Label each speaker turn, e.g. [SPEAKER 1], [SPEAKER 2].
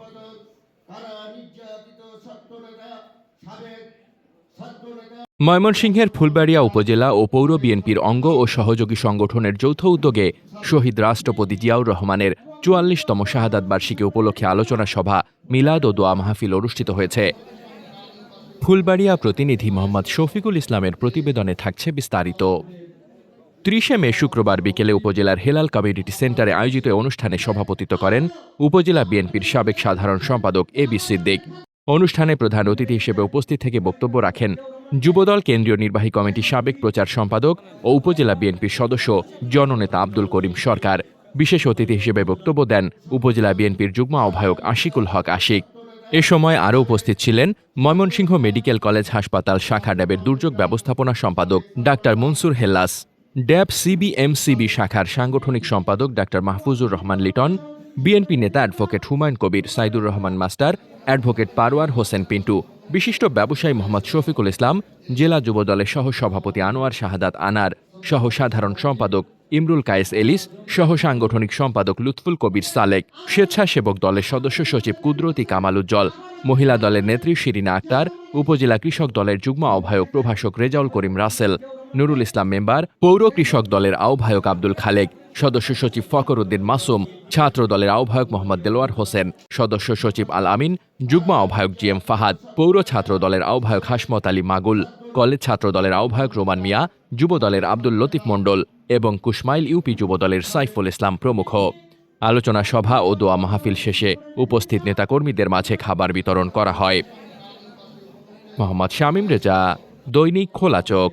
[SPEAKER 1] সম্পাদক কারা নির্যাতিত ছাত্র নেতা সাবেক ছাত্র নেতা
[SPEAKER 2] ময়মনসিংহের ফুলবাড়িয়া উপজেলা ও পৌর বিএনপির অঙ্গ ও সহযোগী সংগঠনের যৌথ উদ্যোগে শহীদ রাষ্ট্রপতি জিয়াউর রহমানের চুয়াল্লিশতম শাহাদাত বার্ষিকী উপলক্ষে আলোচনা সভা মিলাদ ও দোয়া মাহফিল অনুষ্ঠিত হয়েছে। ফুলবাড়িয়া প্রতিনিধি মোহাম্মদ শফিকুল ইসলামের প্রতিবেদনে থাকছে বিস্তারিত। ত্রিশে মে শুক্রবার বিকেলে উপজেলার হেলাল কমিউনিটি সেন্টারে আয়োজিত অনুষ্ঠানে সভাপতিত্ব করেন উপজেলা বিএনপির সাবেক সাধারণ সম্পাদক এ বি সিদ্দিক। অনুষ্ঠানে প্রধান অতিথি হিসেবে উপস্থিত থেকে বক্তব্য রাখেন যুবদল কেন্দ্রীয় নির্বাহী কমিটির সাবেক প্রচার সম্পাদক ও উপজেলা বিএনপির সদস্য জননেতা আব্দুল করিম সরকার। বিশেষ অতিথি হিসেবে বক্তব্য দেন উপজেলা বিএনপির যুগ্ম আহ্বায়ক আশিকুল হক আশিক। এ সময় আরও উপস্থিত ছিলেন ময়মনসিংহ মেডিকেল কলেজ হাসপাতাল শাখা ড্যাবের দুর্যোগ ব্যবস্থাপনা সম্পাদক ডাক্তার মনসুর হেল্লাস। ড্যাব সিবিএমসিবি শাখার সাংগঠনিক সম্পাদক ডাক্তার মাহফুজুর রহমান লিটন, বিএনপি নেতা advocate Humayun Kabir, Saidur Rahman master, advocate Parwar Hossain Pintu, বিশিষ্ট ব্যবসায়ী মোহাম্মদ শফিকুল ইসলাম, জেলা যুবদলের সহ সভাপতি আনোয়ার শাহাদাত আনার সহ সাধারণ সম্পাদক ইমরুল কায়েস এলিস সহ সাংগঠনিক সম্পাদক লুৎফুল কবির সালেক, স্বেচ্ছাসেবক দলের সদস্য সচিব কুদরতি কামাল উজ্জ্বল মহিলা দলের নেত্রী শিরিনা আক্তার, উপজেলা কৃষক দলের যুগ্ম আহ্বায়ক প্রভাষক রেজাউল করিম রাসেল নুরুল ইসলাম মেম্বার, পৌর কৃষক দলের আহ্বায়ক আব্দুল খালেক, সদস্য সচিব ফকর উদ্দিন মাসুম, ছাত্র দলের আহ্বায়ক মোহাম্মদ দেলোয়ার হোসেন, সদস্য সচিব আল আমিন, যুগ্ম আহ্বায়ক জি এম ফাহাদ, পৌর ছাত্র দলের আহ্বায়ক হাসমত আলী মাগুল, কলেজ ছাত্র দলের আহ্বায়ক রোমান মিয়া, যুব দলের আব্দুল লতিফ মণ্ডল এবং কুশমাইল ইউপি যুব দলের সাইফুল ইসলাম প্রমুখ। আলোচনা সভা ও দোয়া মাহফিল শেষে উপস্থিত নেতাকর্মীদের মাঝে খাবার বিতরণ করা হয়। মোহাম্মদ শামীম রেজা, দৈনিক খোলা চোখ।